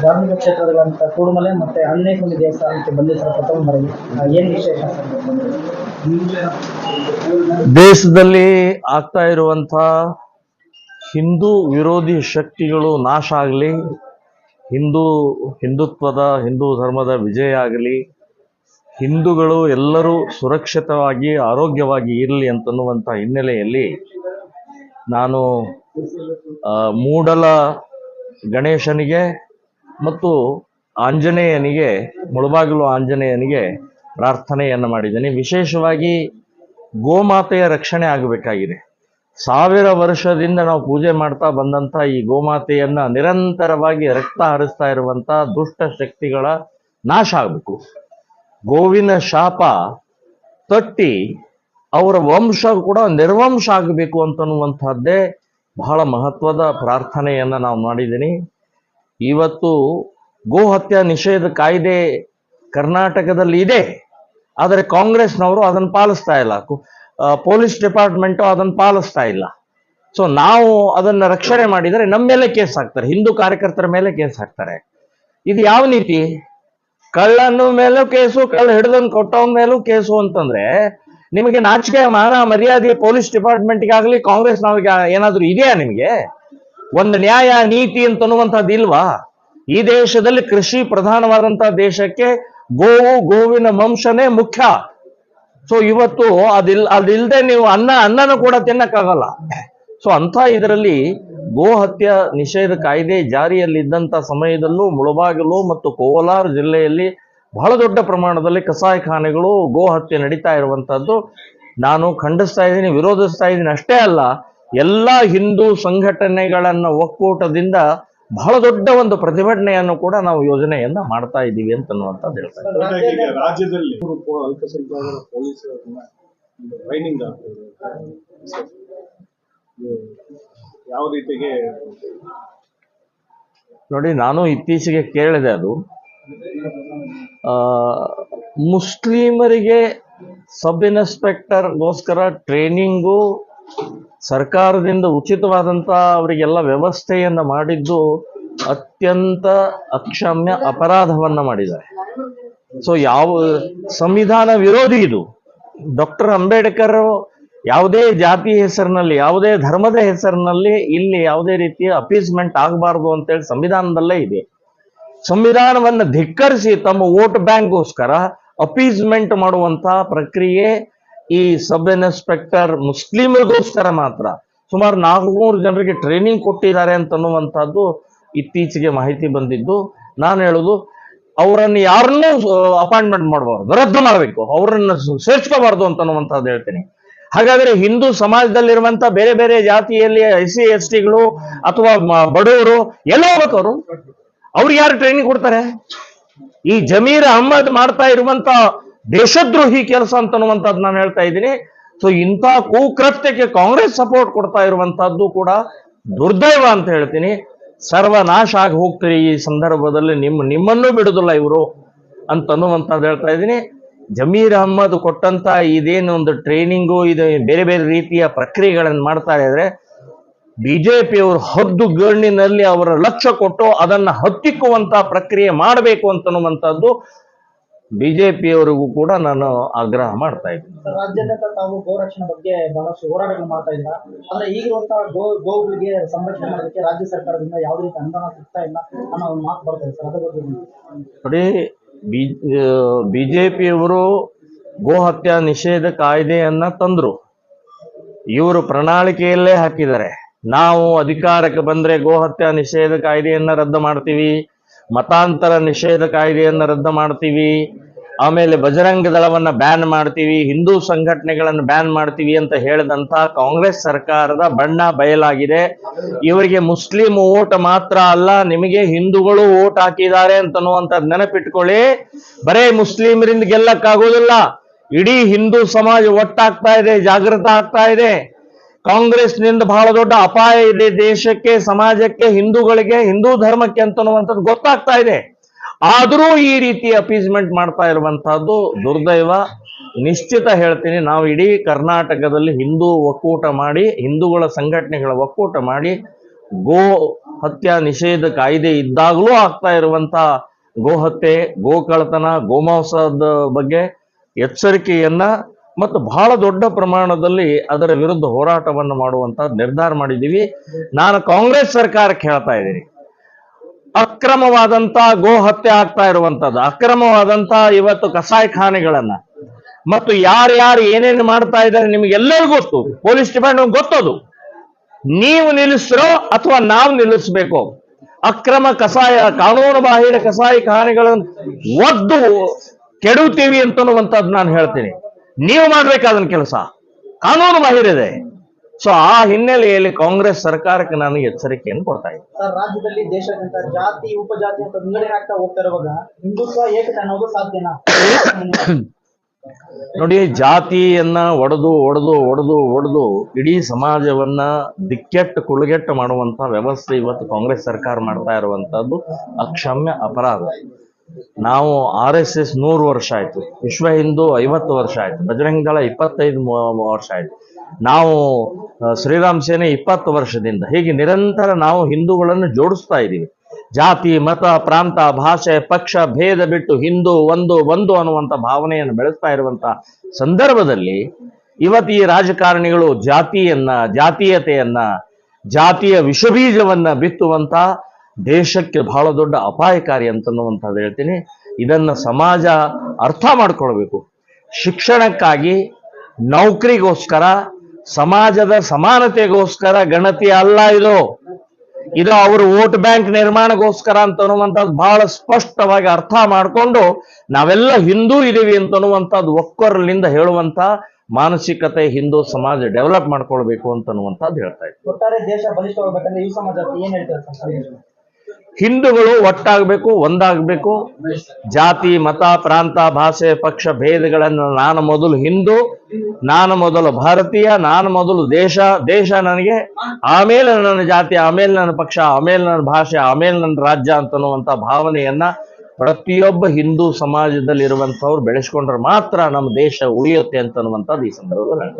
ಧಾರ್ಮಿಕ ಕ್ಷೇತ್ರಗಳಂತ ಕೂಡುಮಲೆ ಮತ್ತೆ ಆಂಜನೇಯಸ್ವಾಮಿ ದೇವಸ್ಥಾನಕ್ಕೆ ಬಂದಿದ್ದಾರೆ ಪ್ರಥಮ ಬಾರಿಗೆ ಏನು ವಿಶೇಷ ದೇಶದಲ್ಲಿ ಆಗ್ತಾ ಇರುವಂಥ ಹಿಂದೂ ವಿರೋಧಿ ಶಕ್ತಿಗಳು ನಾಶ ಆಗಲಿ, ಹಿಂದೂ ಹಿಂದುತ್ವದ, ಹಿಂದೂ ಧರ್ಮದ ವಿಜಯ ಆಗಲಿ, ಹಿಂದೂಗಳು ಎಲ್ಲರೂ ಸುರಕ್ಷಿತವಾಗಿ, ಆರೋಗ್ಯವಾಗಿ ಇರಲಿ ಅಂತನ್ನುವಂಥ ಹಿನ್ನೆಲೆಯಲ್ಲಿ ನಾನು ಮೂಡಲ ಗಣೇಶನಿಗೆ ಮತ್ತು ಆಂಜನೇಯನಿಗೆ, ಮುಳಬಾಗಿಲು ಆಂಜನೇಯನಿಗೆ ಪ್ರಾರ್ಥನೆಯನ್ನು ಮಾಡಿದ್ದೇನೆ. ವಿಶೇಷವಾಗಿ ಗೋಮಾತೆಯ ರಕ್ಷಣೆ ಆಗಬೇಕಾಗಿದೆ. ಸಾವಿರ ವರ್ಷದಿಂದ ನಾವು ಪೂಜೆ ಮಾಡ್ತಾ ಬಂದಂಥ ಈ ಗೋಮಾತೆಯನ್ನು ನಿರಂತರವಾಗಿ ರಕ್ತ ಹರಿಸ್ತಾ ಇರುವಂಥ ದುಷ್ಟ ಶಕ್ತಿಗಳ ನಾಶ ಆಗಬೇಕು. ಗೋವಿನ ಶಾಪ ತಟ್ಟಿ ಅವರ ವಂಶ ಕೂಡ ನಿರ್ವಂಶ ಆಗಬೇಕು ಅಂತನ್ನುವಂಥದ್ದೇ ಬಹಳ ಮಹತ್ವದ ಪ್ರಾರ್ಥನೆಯನ್ನು ನಾವು ಮಾಡಿದ್ದೀನಿ. ಇವತ್ತು ಗೋ ಹತ್ಯಾ ನಿಷೇಧ ಕಾಯ್ದೆ ಕರ್ನಾಟಕದಲ್ಲಿ ಇದೆ. ಆದರೆ ಕಾಂಗ್ರೆಸ್ನವರು ಅದನ್ನು ಪಾಲಿಸ್ತಾ ಇಲ್ಲ. ಪೊಲೀಸ್ ಡಿಪಾರ್ಟ್ಮೆಂಟು ಅದನ್ನು ಪಾಲಿಸ್ತಾ ಇಲ್ಲ. ಸೊ ನಾವು ಅದನ್ನು ರಕ್ಷಣೆ ಮಾಡಿದರೆ ನಮ್ಮ ಮೇಲೆ ಕೇಸ್ ಹಾಕ್ತಾರೆ. ಹಿಂದೂ ಕಾರ್ಯಕರ್ತರ ಮೇಲೆ ಕೇಸ್ ಹಾಕ್ತಾರೆ. ಇದು ಯಾವ ನೀತಿ? ಕಳ್ಳನ ಮೇಲೂ ಕೇಸು, ಕಳ್ಳ ಹಿಡಿದನ್ ಕೊಟ್ಟವನ ಮೇಲೂ ಕೇಸು ಅಂತಂದ್ರೆ ನಿಮಗೆ ನಾಚಿಕೆ ಮಾನ ಮರ್ಯಾದೆ ಪೊಲೀಸ್ ಡಿಪಾರ್ಟ್ಮೆಂಟ್ಗಾಗಲಿ ಕಾಂಗ್ರೆಸ್ನವ್ರಿಗೆ ಏನಾದರೂ ಇದೆಯಾ ನಿಮಗೆ? ಒಂದು ನ್ಯಾಯ ನೀತಿ ಅಂತನ್ನುವಂಥದ್ದು ಇಲ್ವಾ? ಈ ದೇಶದಲ್ಲಿ ಕೃಷಿ ಪ್ರಧಾನವಾದಂತಹ ದೇಶಕ್ಕೆ ಗೋವು, ಗೋವಿನ ವಂಶನೇ ಮುಖ್ಯ. ಸೊ ಇವತ್ತು ಅದಿಲ್ ಅದಿಲ್ಲದೆ ನೀವು ಅನ್ನ, ಅನ್ನನೂ ಕೂಡ ತಿನ್ನಕ್ಕಾಗಲ್ಲ. ಸೊ ಅಂಥ ಇದರಲ್ಲಿ ಗೋ ನಿಷೇಧ ಕಾಯ್ದೆ ಜಾರಿಯಲ್ಲಿದ್ದಂಥ ಸಮಯದಲ್ಲೂ ಮುಳಬಾಗಿಲು ಮತ್ತು ಕೋಲಾರ ಜಿಲ್ಲೆಯಲ್ಲಿ ಬಹಳ ದೊಡ್ಡ ಪ್ರಮಾಣದಲ್ಲಿ ಕಸಾಯಿಖಾನೆಗಳು ಗೋ ಹತ್ಯೆ ನಡೀತಾ ಇರುವಂಥದ್ದು ನಾನು ಖಂಡಿಸ್ತಾ ಇದ್ದೀನಿ ವಿರೋಧಿಸ್ತಾ ಇದ್ದೀನಿ ಅಷ್ಟೇ ಅಲ್ಲ ಎಲ್ಲ ಹಿಂದೂ ಸಂಘಟನೆಗಳನ್ನು ಒಕ್ಕೂಟದಿಂದ ಬಹಳ ದೊಡ್ಡ ಒಂದು ಪ್ರತಿಭಟನೆಯನ್ನು ಕೂಡ ನಾವು ಯೋಜನೆಯನ್ನ ಮಾಡ್ತಾ ಇದ್ದೀವಿ ಅಂತನ್ನುವಂಥದ್ದು ಹೇಳ್ತಾ. ರಾಜ್ಯದಲ್ಲಿ ಯಾವ ರೀತಿಗೆ ನೋಡಿ ನಾನು ಇತ್ತೀಚೆಗೆ ಕೇಳಿದೆ ಅದು. ಮುಸ್ಲಿಮರಿಗೆ ಸಬ್ ಇನ್ಸ್ಪೆಕ್ಟರ್ಗೋಸ್ಕರ ಟ್ರೈನಿಂಗು ಸರ್ಕಾರದಿಂದ ಉಚಿತವಾದಂಥ ಅವರಿಗೆಲ್ಲ ವ್ಯವಸ್ಥೆಯನ್ನು ಮಾಡಿದ್ದು ಅತ್ಯಂತ ಅಕ್ಷಮ್ಯ ಅಪರಾಧವನ್ನ ಮಾಡಿದ್ದಾರೆ. ಸೊ ಯಾವ ಸಂವಿಧಾನ ವಿರೋಧಿ ಇದು. ಡಾಕ್ಟರ್ ಅಂಬೇಡ್ಕರ್ ಯಾವುದೇ ಜಾತಿ ಹೆಸರಿನಲ್ಲಿ, ಯಾವುದೇ ಧರ್ಮದ ಹೆಸರಿನಲ್ಲಿ ಇಲ್ಲಿ ಯಾವುದೇ ರೀತಿಯ ಅಪೀಸ್ಮೆಂಟ್ ಆಗಬಾರ್ದು ಅಂತೇಳಿ ಸಂವಿಧಾನದಲ್ಲೇ ಇದೆ. ಸಂವಿಧಾನವನ್ನು ಧಿಕ್ಕರಿಸಿ ತಮ್ಮ ವೋಟ್ ಬ್ಯಾಂಕ್ಗೋಸ್ಕರ ಅಪೀಸ್ಮೆಂಟ್ ಮಾಡುವಂತ ಪ್ರಕ್ರಿಯೆ ಈ ಸಬ್ ಇನ್ಸ್ಪೆಕ್ಟರ್ ಮುಸ್ಲಿಮರಿಗೋಸ್ಕರ ಮಾತ್ರ. ಸುಮಾರು ನಾಲ್ಕುನೂರು ಜನರಿಗೆ ಟ್ರೈನಿಂಗ್ ಕೊಟ್ಟಿದ್ದಾರೆ ಅಂತನ್ನುವಂಥದ್ದು ಇತ್ತೀಚೆಗೆ ಮಾಹಿತಿ ಬಂದಿದ್ದು. ನಾನು ಹೇಳುದು, ಅವರನ್ನು ಯಾರನ್ನೂ ಅಪಾಯಿಂಟ್ಮೆಂಟ್ ಮಾಡಬಾರ್ದು, ರದ್ದು ಮಾಡಬೇಕು, ಅವರನ್ನು ಸೇರ್ಸ್ಕೋಬಾರ್ದು ಅಂತನ್ನುವಂಥದ್ದು ಹೇಳ್ತೀನಿ. ಹಾಗಾದ್ರೆ ಹಿಂದೂ ಸಮಾಜದಲ್ಲಿರುವಂತ ಬೇರೆ ಬೇರೆ ಜಾತಿಯಲ್ಲಿ ಎಸ್ ಸಿ ಎಸ್ ಟಿಗಳು ಅಥವಾ ಬಡವರು ಎಲ್ಲ ಹೋಗ್ಬೇಕು ಅವರು? ಅವ್ರಿಗೆ ಯಾರು ಟ್ರೈನಿಂಗ್ ಕೊಡ್ತಾರೆ? ಈ ಜಮೀರ್ ಅಹಮ್ಮದ್ ಮಾಡ್ತಾ ಇರುವಂತ ದೇಶದ್ರೋಹಿ ಕೆಲಸ ಅಂತನ್ನುವಂಥದ್ದು ನಾನು ಹೇಳ್ತಾ ಇದ್ದೀನಿ. ಸೊ ಇಂಥ ಕುಕೃತ್ಯಕ್ಕೆ ಕಾಂಗ್ರೆಸ್ ಸಪೋರ್ಟ್ ಕೊಡ್ತಾ ಇರುವಂತಹದ್ದು ಕೂಡ ದುರ್ದೈವ ಅಂತ ಹೇಳ್ತೀನಿ. ಸರ್ವನಾಶ ಆಗಿ ಹೋಗ್ತೀರಿ ಈ ಸಂದರ್ಭದಲ್ಲಿ ನಿಮ್ಮ ನಿಮ್ಮನ್ನು ಬಿಡುದಿಲ್ಲ ಇವರು ಅಂತನ್ನುವಂಥದ್ದು ಹೇಳ್ತಾ ಇದ್ದೀನಿ. ಜಮೀರ್ ಅಹಮ್ಮದ್ ಕೊಟ್ಟಂತ ಇದೇನು ಒಂದು ಟ್ರೈನಿಂಗು ಇದು ಬೇರೆ ಬೇರೆ ರೀತಿಯ ಪ್ರಕ್ರಿಯೆಗಳನ್ನು ಮಾಡ್ತಾ ಇದ್ರೆ ಬಿಜೆಪಿಯವರು ಹದ್ದು ಗಣ್ಣಿನಲ್ಲಿ ಅವರ ಲಕ್ಷ್ಯ ಕೊಟ್ಟು ಅದನ್ನ ಹತ್ತಿಕ್ಕುವಂತ ಪ್ರಕ್ರಿಯೆ ಮಾಡಬೇಕು ಅಂತನ್ನುವಂಥದ್ದು ಬಿಜೆಪಿಯವರಿಗೂ ಕೂಡ ನಾನು ಆಗ್ರಹ ಮಾಡ್ತಾ ಇದ್ದೀನಿ. ರಾಜ್ಯಾದ್ಯಂತ ತಾವು ಗೋರಕ್ಷಣೆ ಬಗ್ಗೆ ಬಹಳಷ್ಟು ಹೋರಾಟಗಳು ಮಾಡ್ತಾ ಇಲ್ಲ ಅಂದ್ರೆ ಈಗಿರುವಂತಹ ಗೋ ಗೋವುಗಳಿಗೆ ಸಂರಕ್ಷಣೆ ಮಾಡೋದಕ್ಕೆ ರಾಜ್ಯ ಸರ್ಕಾರದಿಂದ ಯಾವ ರೀತಿ ಅನುದಾನ ಸಿಗ್ತಾ ಇಲ್ಲ ಅನ್ನೋ ಒಂದು ಮಾತು ಬರ್ತಾ ಇದೆ ಸರ್ ಅದ್ರ ಬಗ್ಗೆ ನೋಡಿ ಬಿ ಬಿಜೆಪಿಯವರು ಗೋ ಹತ್ಯಾ ನಿಷೇಧ ಕಾಯ್ದೆಯನ್ನ ತಂದ್ರು. ಇವರು ಪ್ರಣಾಳಿಕೆಯಲ್ಲೇ ಹಾಕಿದ್ದಾರೆ. ನಾವು ಅಧಿಕಾರಕ್ಕೆ ಬಂದ್ರೆ ಗೋ ಹತ್ಯಾ ನಿಷೇಧ ಕಾಯ್ದೆಯನ್ನ ರದ್ದು ಮಾಡ್ತೀವಿ, ಮತಾಂತರ ನಿಷೇಧ ಕಾಯ್ದೆಯನ್ನ ರದ್ದು ಮಾಡ್ತೀವಿ, ಆಮೇಲೆ ಬಜರಂಗ ದಳವನ್ನ ಬ್ಯಾನ್ ಮಾಡ್ತೀವಿ, ಹಿಂದೂ ಸಂಘಟನೆಗಳನ್ನು ಬ್ಯಾನ್ ಮಾಡ್ತೀವಿ ಅಂತ ಹೇಳಿದಂತ ಕಾಂಗ್ರೆಸ್ ಸರ್ಕಾರದ ಬಣ್ಣ ಬಯಲಾಗಿದೆ. ಇವರಿಗೆ ಮುಸ್ಲಿಂ ಓಟ್ ಮಾತ್ರ ಅಲ್ಲ, ನಿಮಗೆ ಹಿಂದೂಗಳು ಓಟ್ ಹಾಕಿದ್ದಾರೆ ಅಂತನ್ನುವಂತ ನೆನಪಿಟ್ಕೊಳ್ಳಿ. ಬರೇ ಮುಸ್ಲಿಮರಿಂದ ಗೆಲ್ಲಕ್ಕಾಗೋದಿಲ್ಲ. ಇಡೀ ಹಿಂದೂ ಸಮಾಜ ಒಟ್ಟಾಗ್ತಾ ಇದೆ, ಜಾಗೃತ ಆಗ್ತಾ ಇದೆ. ಕಾಂಗ್ರೆಸ್ನಿಂದ ಬಹಳ ದೊಡ್ಡ ಅಪಾಯ ಇದೆ ದೇಶಕ್ಕೆ, ಸಮಾಜಕ್ಕೆ, ಹಿಂದೂಗಳಿಗೆ, ಹಿಂದೂ ಧರ್ಮಕ್ಕೆ ಅಂತನ್ನುವಂಥದ್ದು ಗೊತ್ತಾಗ್ತಾ ಇದೆ. ಆದರೂ ಈ ರೀತಿ ಅಪೀಸ್ಮೆಂಟ್ ಮಾಡ್ತಾ ಇರುವಂತಹದ್ದು ದುರ್ದೈವ. ನಿಶ್ಚಿತ ಹೇಳ್ತೀನಿ, ನಾವು ಇಡೀ ಕರ್ನಾಟಕದಲ್ಲಿ ಹಿಂದೂ ಒಕ್ಕೂಟ ಮಾಡಿ, ಹಿಂದೂಗಳ ಸಂಘಟನೆಗಳ ಒಕ್ಕೂಟ ಮಾಡಿ, ಗೋ ಹತ್ಯಾ ನಿಷೇಧ ಕಾಯ್ದೆ ಇದ್ದಾಗಲೂ ಆಗ್ತಾ ಇರುವಂತ ಗೋಹತ್ಯೆ ಗೋ ಗೋಮಾಂಸದ ಬಗ್ಗೆ ಎಚ್ಚರಿಕೆಯನ್ನ ಮತ್ತು ಬಹಳ ದೊಡ್ಡ ಪ್ರಮಾಣದಲ್ಲಿ ಅದರ ವಿರುದ್ಧ ಹೋರಾಟವನ್ನು ಮಾಡುವಂತ ನಿರ್ಧಾರ ಮಾಡಿದ್ದೀವಿ. ನಾನು ಕಾಂಗ್ರೆಸ್ ಸರ್ಕಾರಕ್ಕೆ ಹೇಳ್ತಾ ಇದ್ದೀನಿ. ಅಕ್ರಮವಾದಂತ ಗೋ ಹತ್ಯೆ ಆಗ್ತಾ ಇರುವಂತದ್ದು ಅಕ್ರಮವಾದಂತ ಇವತ್ತು ಕಸಾಯಿಖಾನೆಗಳನ್ನ ಮತ್ತು ಯಾರ್ಯಾರು ಏನೇನು ಮಾಡ್ತಾ ಇದ್ದಾರೆ ನಿಮಗೆಲ್ಲರಿಗೂ ಗೊತ್ತು. ಪೊಲೀಸ್ ಡಿಪಾರ್ಟ್ಮೆಂಟ್ ಗೊತ್ತದು. ನೀವು ನಿಲ್ಲಿಸ್ರೋ ಅಥವಾ ನಾವು ನಿಲ್ಲಿಸಬೇಕು. ಅಕ್ರಮ ಕಸಾಯ, ಕಾನೂನು ಬಾಹಿರ ಕಸಾಯಿಖಾನೆಗಳನ್ನು ಒದ್ದು ಕೆಡುತ್ತೀವಿ ಅಂತನ್ನುವಂಥದ್ದು ನಾನು ಹೇಳ್ತೀನಿ. ನೀವು ಮಾಡಬೇಕಾದ ಕೆಲಸ. ಕಾನೂನು ಬಾಹಿರಿದೆ ಸೊ ಆ ಹಿನ್ನೆಲೆಯಲ್ಲಿ ಕಾಂಗ್ರೆಸ್ ಸರ್ಕಾರಕ್ಕೆ ನಾನು ಎಚ್ಚರಿಕೆಯನ್ನು ಕೊಡ್ತಾ ಇದ್ದೀನಿ. ಸರ್ ರಾಜ್ಯದಲ್ಲಿ ದೇಶಾದ್ಯಂತ ಜಾತಿ ಉಪಜಾತಿ ಅಂತ ವಿಂಗಡಣೆ ಆಗ್ತಾ ಹೋಗ್ತಾ ಇರುವಾಗ ಹಿಂದುತ್ವ ಏಕತೆ ಅನ್ನೋದು ಸಾಧ್ಯನಾ? ನೋಡಿ ಜಾತಿಯನ್ನ ಒಡೆದು ಒಡೆದು ಒಡೆದು ಒಡೆದು ಇಡೀ ಸಮಾಜವನ್ನ ದಿಕ್ಕೆಟ್ಟು ಕುಳುಗೆಟ್ಟು ಮಾಡುವಂತ ವ್ಯವಸ್ಥೆ ಇವತ್ತು ಕಾಂಗ್ರೆಸ್ ಸರ್ಕಾರ ಮಾಡ್ತಾ ಇರುವಂತದ್ದು ಅಕ್ಷಮ್ಯ ಅಪರಾಧ. ನಾವು ಆರ್ ಎಸ್ ಎಸ್ ನೂರು ವರ್ಷ ಆಯ್ತು. ವಿಶ್ವ ಹಿಂದೂ ಐವತ್ತು ವರ್ಷ ಆಯ್ತು. ಬಜರಂಗ ದಳ ಇಪ್ಪತ್ತೈದು ವರ್ಷ ಆಯ್ತು. ನಾವು ಶ್ರೀರಾಮ್ ಸೇನೆ ಇಪ್ಪತ್ತು ವರ್ಷದಿಂದ ಹೀಗೆ ನಿರಂತರ ನಾವು ಹಿಂದೂಗಳನ್ನು ಜೋಡಿಸ್ತಾ ಇದ್ದೀವಿ. ಜಾತಿ, ಮತ, ಪ್ರಾಂತ, ಭಾಷೆ, ಪಕ್ಷ, ಭೇದ ಬಿಟ್ಟು ಹಿಂದೂ, ಒಂದು ಒಂದು ಅನ್ನುವಂಥ ಭಾವನೆಯನ್ನು ಬೆಳೆಸ್ತಾ ಇರುವಂಥ ಸಂದರ್ಭದಲ್ಲಿ ಇವತ್ತು ಈ ರಾಜಕಾರಣಿಗಳು ಜಾತಿಯನ್ನ, ಜಾತೀಯತೆಯನ್ನ, ಜಾತಿಯ ವಿಷಬೀಜವನ್ನ ಬಿತ್ತುವಂತ ದೇಶಕ್ಕೆ ಬಹಳ ದೊಡ್ಡ ಅಪಾಯಕಾರಿ ಅಂತನ್ನುವಂಥದ್ದು ಹೇಳ್ತೀನಿ. ಇದನ್ನ ಸಮಾಜ ಅರ್ಥ ಮಾಡ್ಕೊಳ್ಬೇಕು. ಶಿಕ್ಷಣಕ್ಕಾಗಿ ನೌಕರಿಗೋಸ್ಕರ, ಸಮಾಜದ ಸಮಾನತೆಗೋಸ್ಕರ ಗಣತಿ ಅಲ್ಲ ಇದು. ಇದು ಅವರು ವೋಟ್ ಬ್ಯಾಂಕ್ ನಿರ್ಮಾಣಗೋಸ್ಕರ ಅಂತನ್ನುವಂಥದ್ದು ಬಹಳ ಸ್ಪಷ್ಟವಾಗಿ ಅರ್ಥ ಮಾಡಿಕೊಂಡು ನಾವೆಲ್ಲ ಹಿಂದೂ ಇದೀವಿ ಅಂತನ್ನುವಂಥದ್ದು ಒಕ್ಕೊರಲಿಂದ ಹೇಳುವಂತ ಮಾನಸಿಕತೆ ಹಿಂದೂ ಸಮಾಜ ಡೆವಲಪ್ ಮಾಡ್ಕೊಳ್ಬೇಕು ಅಂತನ್ನುವಂಥದ್ದು ಹೇಳ್ತಾ ಇದ್ದೀನಿ ಒಟ್ಟಾರೆ ದೇಶ ಬಲಿಷ್ಠವಾಗಬೇಕಂದ್ರೆ ಈ ಸಮಾಜ ಏನ್ ಹೇಳ್ತಾರೆ? ಹಿಂದೂಗಳು ಒಟ್ಟಾಗಬೇಕು, ಒಂದಾಗಬೇಕು ಜಾತಿ, ಮತ, ಪ್ರಾಂತ, ಭಾಷೆ, ಪಕ್ಷ, ಭೇದಗಳನ್ನು ನಾನು ಮೊದಲು ಹಿಂದೂ, ನಾನು ಮೊದಲು ಭಾರತೀಯ, ನಾನು ಮೊದಲು ದೇಶ ದೇಶ ನನಗೆ, ಆಮೇಲೆ ನನ್ನ ಜಾತಿ, ಆಮೇಲೆ ನನ್ನ ಪಕ್ಷ, ಆಮೇಲೆ ನನ್ನ ಭಾಷೆ, ಆಮೇಲೆ ನನ್ನ ರಾಜ್ಯ ಅಂತನ್ನುವಂಥ ಭಾವನೆಯನ್ನ ಪ್ರತಿಯೊಬ್ಬ ಹಿಂದೂ ಸಮಾಜದಲ್ಲಿ ಇರುವಂಥವ್ರು ಬೆಳೆಸ್ಕೊಂಡ್ರೆ ಮಾತ್ರ ನಮ್ಮ ದೇಶ ಉಳಿಯುತ್ತೆ ಅಂತನ್ನುವಂಥದ್ದು ಈ ಸಂದರ್ಭದಲ್ಲಿ.